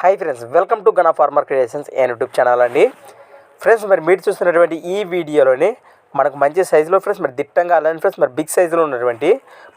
Hi friends welcome to Gana farmer creations and YouTube channel అండి. Friends మరి మీరు చూస్తున్నటువంటి ఈ వీడియోలోని మనకు మంచి సైజులో ఫ్రెండ్స్ మరి దిట్టంగా అలానే ఫ్రెండ్స్ మరి బిగ్ సైజులో ఉన్నటువంటి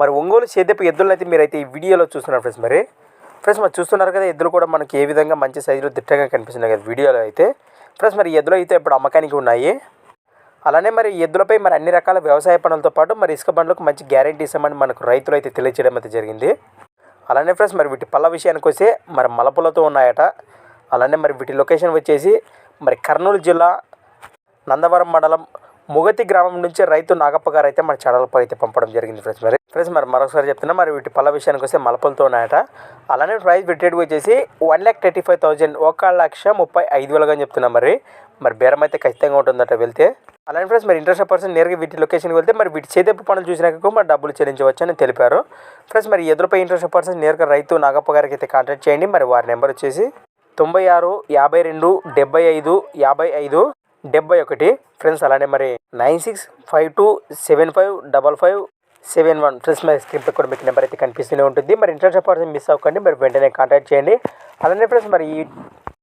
మరి ఒంగోలు సేదపు ఎద్దులను అయితే మీరైతే ఈ వీడియోలో చూస్తున్నారు ఫ్రెండ్స్ మరి. ఫ్రెండ్స్ మరి చూస్తున్నారు కదా ఎద్దులు కూడా మనకి ఏ విధంగా మంచి సైజులో దిట్టంగా కనిపిస్తున్నాయి కదా వీడియోలో అయితే. ఫ్రెండ్స్ మరి ఎద్దులు అయితే ఇప్పుడు అమ్మకానికి ఉన్నాయి. అలానే మరి ఎద్దులపై మరి అన్ని రకాల వ్యవసాయ పనులతో పాటు మరి ఇసుక బండ్లకు మంచి గ్యారంటీ ఇస్తామని మనకు రైతులు అయితే తెలియజేయడం అయితే జరిగింది. అలానే ఫ్రెండ్స్ మరి వీటి పళ్ళ విషయానికి వస్తే మరి మలపులతో ఉన్నాయట. అలానే మరి వీటి లొకేషన్ వచ్చేసి మరి కర్నూలు జిల్లా నందవరం మండలం ముగతి గ్రామం నుంచి రైతు నాగప్ప గారు అయితే మన ఛానల్పై అయితే పంపడం జరిగింది ఫ్రెండ్స్ మరి. ఫ్రెండ్స్ మరి మరొకసారి చెప్తున్నా మరి వీటి పళ్ళ విషయానికి వస్తే మలపలతో ఉన్నాయట. అలానే ప్రైస్ పెట్టేది వచ్చేసి one lakh thirty five thousand ఒక లక్ష ముప్పై ఐదు వేలుగా అని చెప్తున్నా మరి. మరి బేరం అయితే ఖచ్చితంగా ఉంటుందట వెళ్తే. అలానే ఫ్రెండ్స్ మరి ఇంట్రెస్ట్ పర్సన్ నేరుగా వీటి లొకేషన్కి వెళ్తే మరి వీటి చేతపు పనులు చూసినాక మరి డబ్బులు చెల్లించవచ్చు అని తెలిపారు. ఫ్రెండ్స్ మరి ఎదురుపై ఇంట్రెస్ట్ పర్సన్ నేరుగా రైతు నాగప్ప గారికి అయితే కాంటాక్ట్ చేయండి. మరి వారి నెంబర్ వచ్చేసి తొంభై ఆరు యాభై రెండు డెబ్బై ఐదు యాభై ఐదు డెబ్బై ఒకటి. ఫ్రెండ్స్ అలానే మరి nine six five two seven five double five seven one. Friends మరి స్క్రీన్ కూడా మీకు నెంబర్ అయితే కనిపిస్తూనే ఉంటుంది. మరి ఇంట్రెస్ట్ పర్సన్ మిస్ అవ్వకండి. మరి వెంటనే కాంటాక్ట్ చేయండి. అలానే ఫ్రెండ్స్ మరి ఈ